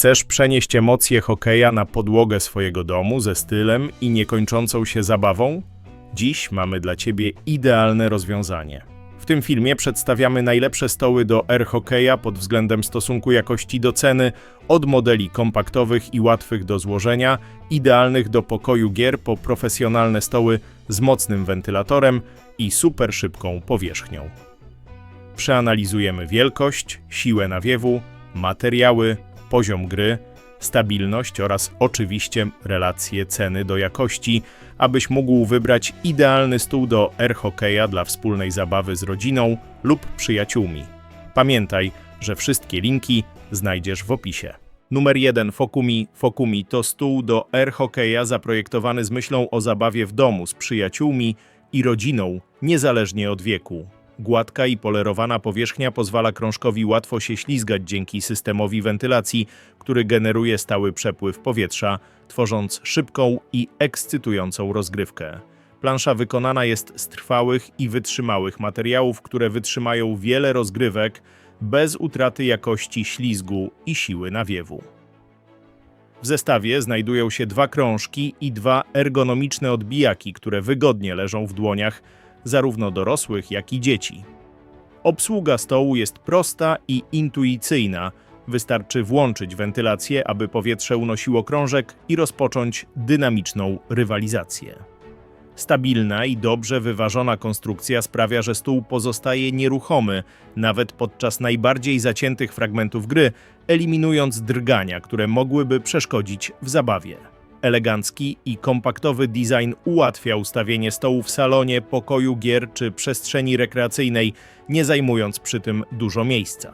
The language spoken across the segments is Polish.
Chcesz przenieść emocje hokeja na podłogę swojego domu ze stylem i niekończącą się zabawą? Dziś mamy dla Ciebie idealne rozwiązanie. W tym filmie przedstawiamy najlepsze stoły do air hokeja pod względem stosunku jakości do ceny, od modeli kompaktowych i łatwych do złożenia, idealnych do pokoju gier po profesjonalne stoły z mocnym wentylatorem i super szybką powierzchnią. Przeanalizujemy wielkość, siłę nawiewu, materiały, poziom gry, stabilność oraz oczywiście relacje ceny do jakości, abyś mógł wybrać idealny stół do air hokeja dla wspólnej zabawy z rodziną lub przyjaciółmi. Pamiętaj, że wszystkie linki znajdziesz w opisie. Numer 1 Fokumi. Fokumi to stół do air hokeja zaprojektowany z myślą o zabawie w domu z przyjaciółmi i rodziną, niezależnie od wieku. Gładka i polerowana powierzchnia pozwala krążkowi łatwo się ślizgać dzięki systemowi wentylacji, który generuje stały przepływ powietrza, tworząc szybką i ekscytującą rozgrywkę. Plansza wykonana jest z trwałych i wytrzymałych materiałów, które wytrzymają wiele rozgrywek bez utraty jakości ślizgu i siły nawiewu. W zestawie znajdują się dwa krążki i dwa ergonomiczne odbijaki, które wygodnie leżą w dłoniach zarówno dorosłych, jak i dzieci. Obsługa stołu jest prosta i intuicyjna. Wystarczy włączyć wentylację, aby powietrze unosiło krążek i rozpocząć dynamiczną rywalizację. Stabilna i dobrze wyważona konstrukcja sprawia, że stół pozostaje nieruchomy, nawet podczas najbardziej zaciętych fragmentów gry, eliminując drgania, które mogłyby przeszkodzić w zabawie. Elegancki i kompaktowy design ułatwia ustawienie stołu w salonie, pokoju gier czy przestrzeni rekreacyjnej, nie zajmując przy tym dużo miejsca.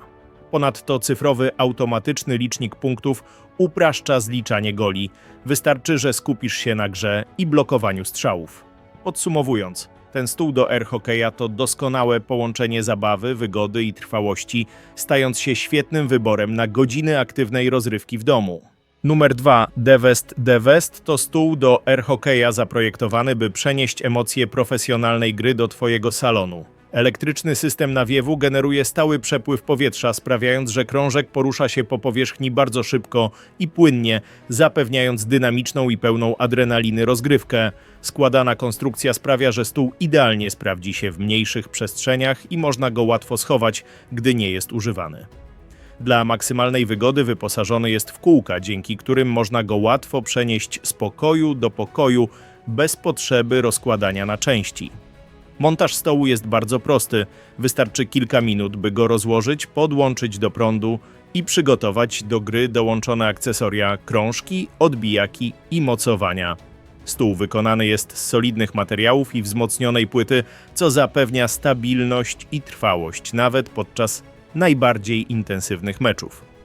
Ponadto cyfrowy automatyczny licznik punktów upraszcza zliczanie goli. Wystarczy, że skupisz się na grze i blokowaniu strzałów. Podsumowując, ten stół do air hokeja to doskonałe połączenie zabawy, wygody i trwałości, stając się świetnym wyborem na godziny aktywnej rozrywki w domu. Numer 2. Devest Devest to stół do air hokeja zaprojektowany, by przenieść emocje profesjonalnej gry do Twojego salonu. Elektryczny system nawiewu generuje stały przepływ powietrza, sprawiając, że krążek porusza się po powierzchni bardzo szybko i płynnie, zapewniając dynamiczną i pełną adrenaliny rozgrywkę. Składana konstrukcja sprawia, że stół idealnie sprawdzi się w mniejszych przestrzeniach i można go łatwo schować, gdy nie jest używany. Dla maksymalnej wygody wyposażony jest w kółka, dzięki którym można go łatwo przenieść z pokoju do pokoju bez potrzeby rozkładania na części. Montaż stołu jest bardzo prosty. Wystarczy kilka minut, by go rozłożyć, podłączyć do prądu i przygotować do gry dołączone akcesoria, krążki, odbijaki i mocowania. Stół wykonany jest z solidnych materiałów i wzmocnionej płyty, co zapewnia stabilność i trwałość nawet podczas najbardziej intensywnych meczów.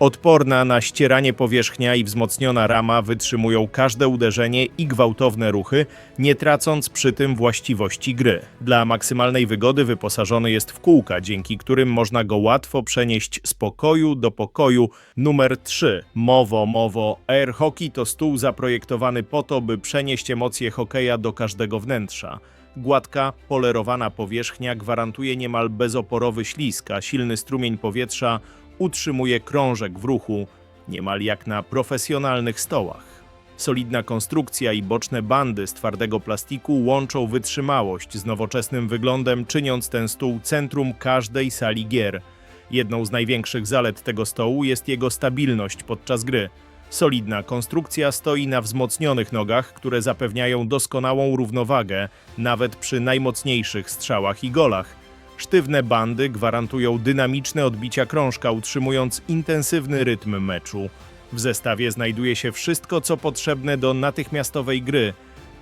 Odporna na ścieranie powierzchnia i wzmocniona rama wytrzymują każde uderzenie i gwałtowne ruchy, nie tracąc przy tym właściwości gry. Dla maksymalnej wygody wyposażony jest w kółka, dzięki którym można go łatwo przenieść z pokoju do pokoju. Numer 3. Mowo Mowo Air Hockey to stół zaprojektowany po to, by przenieść emocje hokeja do każdego wnętrza. Gładka, polerowana powierzchnia gwarantuje niemal bezoporowy ślizg, a silny strumień powietrza utrzymuje krążek w ruchu, niemal jak na profesjonalnych stołach. Solidna konstrukcja i boczne bandy z twardego plastiku łączą wytrzymałość z nowoczesnym wyglądem, czyniąc ten stół centrum każdej sali gier. Jedną z największych zalet tego stołu jest jego stabilność podczas gry. Solidna konstrukcja stoi na wzmocnionych nogach, które zapewniają doskonałą równowagę nawet przy najmocniejszych strzałach i golach. Sztywne bandy gwarantują dynamiczne odbicia krążka, utrzymując intensywny rytm meczu. W zestawie znajduje się wszystko, co potrzebne do natychmiastowej gry.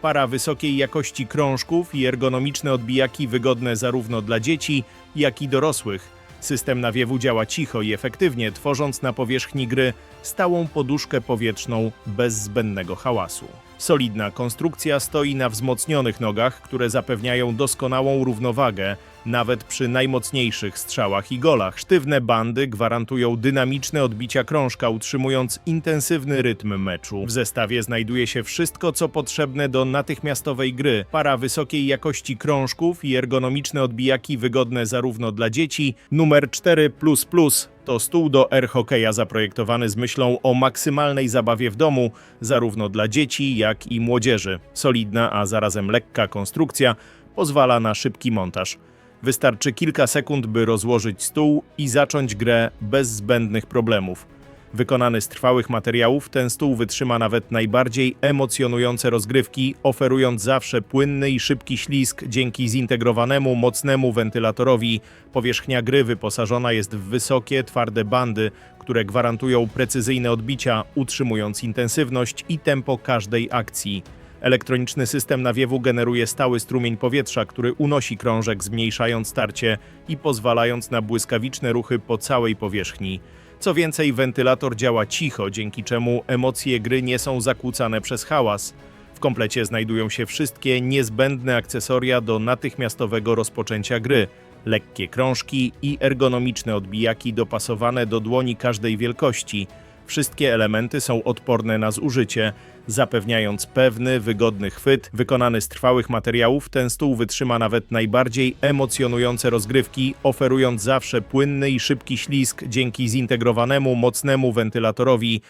Para wysokiej jakości krążków i ergonomiczne odbijaki wygodne zarówno dla dzieci, jak i dorosłych. System nawiewu działa cicho i efektywnie, tworząc na powierzchni gry stałą poduszkę powietrzną bez zbędnego hałasu. Solidna konstrukcja stoi na wzmocnionych nogach, które zapewniają doskonałą równowagę nawet przy najmocniejszych strzałach i golach. Sztywne bandy gwarantują dynamiczne odbicia krążka, utrzymując intensywny rytm meczu. W zestawie znajduje się wszystko, co potrzebne do natychmiastowej gry. Para wysokiej jakości krążków i ergonomiczne odbijaki wygodne zarówno dla dzieci. Numer 4 to stół do air hokeja zaprojektowany z myślą o maksymalnej zabawie w domu, zarówno dla dzieci, jak i młodzieży. Solidna, a zarazem lekka konstrukcja pozwala na szybki montaż. Wystarczy kilka sekund, by rozłożyć stół i zacząć grę bez zbędnych problemów. Wykonany z trwałych materiałów, ten stół wytrzyma nawet najbardziej emocjonujące rozgrywki, oferując zawsze płynny i szybki ślizg dzięki zintegrowanemu, mocnemu wentylatorowi. Powierzchnia gry wyposażona jest w wysokie, twarde bandy, które gwarantują precyzyjne odbicia, utrzymując intensywność i tempo każdej akcji. Elektroniczny system nawiewu generuje stały strumień powietrza, który unosi krążek, zmniejszając starcie i pozwalając na błyskawiczne ruchy po całej powierzchni. Co więcej, wentylator działa cicho, dzięki czemu emocje gry nie są zakłócane przez hałas. W komplecie znajdują się wszystkie niezbędne akcesoria do natychmiastowego rozpoczęcia gry. Lekkie krążki i ergonomiczne odbijaki dopasowane do dłoni każdej wielkości. Wszystkie elementy są odporne na zużycie, zapewniając pewny, wygodny chwyt. Wykonany z trwałych materiałów, ten stół wytrzyma nawet najbardziej emocjonujące rozgrywki, oferując zawsze płynny i szybki ślizg dzięki zintegrowanemu, mocnemu wentylatorowi.